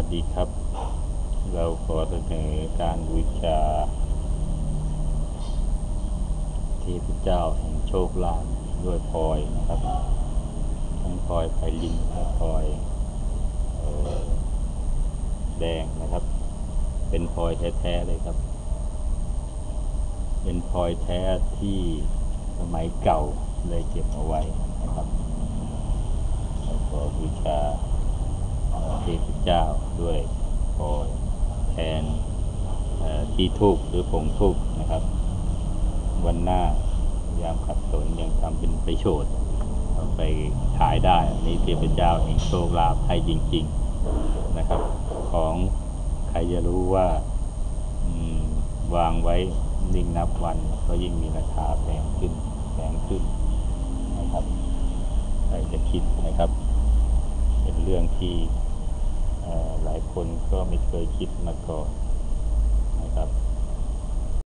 วัสดีครับ เราขอเสนอการบูชาเทพเจ้าแห่งโชคลาภด้วยพลอยนะครับ ทั้งพลอยไพลินและพลอยแดงนะครับ เป็นพลอยแท้ๆเลยครับ เป็นพลอยแท้ที่สมัยเก่าเลยเก็บเอาไว้นะครับเราขอบูชา เจ้าด้วยพอยแทนที่ทูบหรือผงทูบนะครับ วันหน้ายามขัดสนยังทำเป็นไปโฉดเอาไปขายได้นี่เทพเจ้าแห่งโชคลาภให้จริง ๆนะครับ ของใครจะรู้ว่าวางไว้ยิ่งนับวันก็ยิ่งมีราคาแพงขึ้นแพงขึ้นนะครับใครจะคิดนะครับ เป็นเรื่องที่ายคนก็ไม่เคยคิดมาก่อน